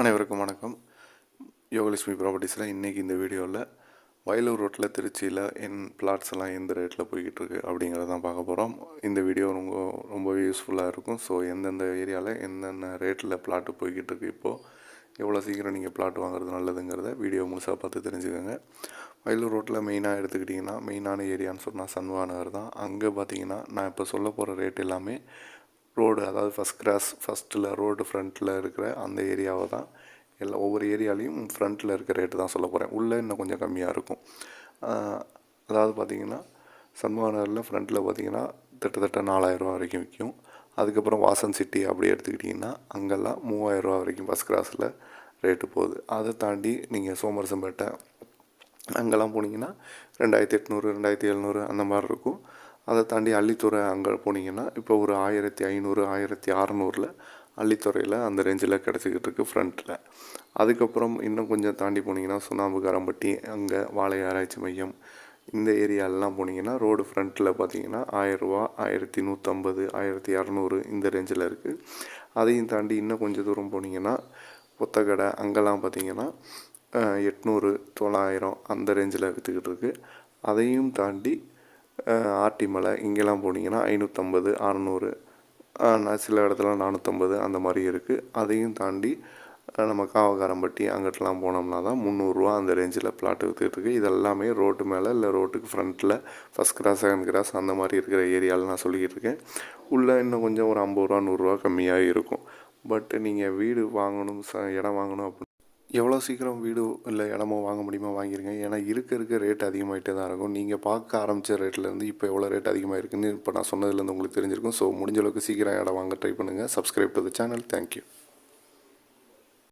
அனைவருக்கும் வணக்கம். யோகலட்சுமி ப்ராப்பர்ட்டிஸில் இன்றைக்கி இந்த வீடியோவில் வயலூர் ரோட்டில் திருச்சியில் என் பிளாட்ஸ் எல்லாம் எந்த ரேட்டில் போய்கிட்டு இருக்கு அப்படிங்கிறத தான் பார்க்க போகிறோம் இந்த வீடியோ ரொம்ப ரொம்பவே யூஸ்ஃபுல்லாக இருக்கும். ஸோ எந்தெந்த ஏரியாவில் எந்தெந்த ரேட்டில் பிளாட்டு போய்கிட்டு இருக்கு இப்போது எவ்வளோ சீக்கிரம் நீங்கள் பிளாட் வாங்குறது நல்லதுங்கிறத வீடியோ முழுசாக பார்த்து தெரிஞ்சுக்கோங்க. வயலூர் ரோட்டில் மெயினாக எடுத்துக்கிட்டிங்கன்னா மெயினான ஏரியான்னு சொன்னால் சன்வா நகர் தான். அங்கே பார்த்தீங்கன்னா நான் இப்போ சொல்ல போகிற ரேட் எல்லாமே ரோடு அதாவது ஃபஸ்ட் கிராஸ் ஃபஸ்ட்டில் ரோடு ஃப்ரண்ட்டில் இருக்கிற அந்த ஏரியாவை தான் எல்லா ஒவ்வொரு ஏரியாலையும் ஃப்ரண்ட்டில் இருக்கிற ரேட்டு தான் சொல்ல போகிறேன் உள்ளே இன்னும் கொஞ்சம் கம்மியாக இருக்கும். அதாவது அதாவது பார்த்தீங்கன்னா சண்முகநகரில் ஃப்ரண்ட்டில் பார்த்தீங்கன்னா கிட்டத்தட்ட நாலாயிரரூவா வரைக்கும் விற்கும் அதுக்கப்புறம் வாசன் சிட்டி அப்படி எடுத்துக்கிட்டிங்கன்னா அங்கெல்லாம் மூவாயிரரூவா வரைக்கும் ஃபஸ்ட் கிராஸில் ரேட்டு போகுது. அதை தாண்டி நீங்கள் சோமரசம்பேட்டை அங்கெல்லாம் போனீங்கன்னா ரெண்டாயிரத்தி எட்நூறு ரெண்டாயிரத்தி எழுநூறு அந்த மாதிரி இருக்கும். அதை தாண்டி அள்ளித்துறை அங்கே போனீங்கன்னா இப்போ ஒரு ஆயிரத்தி ஐநூறு ஆயிரத்தி அறநூறில் அள்ளித்துறையில் அந்த ரேஞ்சில் கிடச்சிக்கிட்டு இருக்கு ஃப்ரண்ட்டில் அதுக்கப்புறம் இன்னும் கொஞ்சம் தாண்டி போனீங்கன்னா சுண்ணாம்புக்காரம்பட்டி அங்கே வாழை ஆராய்ச்சி மையம் இந்த ஏரியாலெலாம் போனீங்கன்னா ரோடு ஃப்ரண்ட்டில் பார்த்தீங்கன்னா ஆயிரரூவா ஆயிரத்தி நூற்றம்பது ஆயிரத்தி இரநூறு இந்த ரேஞ்சில் இருக்குது அதையும் தாண்டி இன்னும் கொஞ்சம் தூரம் போனீங்கன்னா புத்தக்கடை அங்கெல்லாம் பார்த்தீங்கன்னா எட்நூறு தொள்ளாயிரம் அந்த ரேஞ்சில் விற்றுக்கிட்டு இருக்குது அதையும் தாண்டி ஆர்டி மலை இங்கெல்லாம் போனீங்கன்னா ஐநூற்றம்பது அறநூறு சில இடத்துல நானூற்றம்பது அந்த மாதிரி இருக்குது அதையும் தாண்டி நம்ம காவகாரம்பட்டி அங்கிட்டலாம் போனோம்னா தான் முந்நூறுரூவா அந்த ரேஞ்சில் பிளாட்டு விற்றுட்டு இருக்கு. இதெல்லாமே ரோட்டு மேலே இல்லை ரோட்டுக்கு ஃப்ரண்ட்டில் ஃபஸ்ட் கிராஸ் செகண்ட் கிராஸ் அந்த மாதிரி இருக்கிற ஏரியாவில் நான் சொல்லிக்கிட்டு இருக்கேன். உள்ளே இன்னும் கொஞ்சம் ஒரு ஐம்பது ரூபா நூறுரூவா கம்மியாக இருக்கும். பட் நீங்கள் வீடு வாங்கணும் ச இடம் வாங்கணும் அப்படின்னு எவ்வளோ சீக்கிரம் வீடு இல்லை இடமோ வாங்க முடியுமோ வாங்கிருங்க. ஏன்னா இருக்க இருக்க ரேட் அதிகமாகிட்டே தான் இருக்கும். நீங்கள் பார்க்க ஆரம்பித்த ரேட்லேருந்து இப்போ எவ்வளோ ரேட் அதிகமாக இருக்குன்னு இப்போ நான் சொன்னதுலேருந்து உங்களுக்கு தெரிஞ்சிருக்கும். ஸோ முடிஞ்ச அளவுக்கு சீக்கிரம் இடம் வாங்க ட்ரை பண்ணுங்கள் subscribe to the channel thank you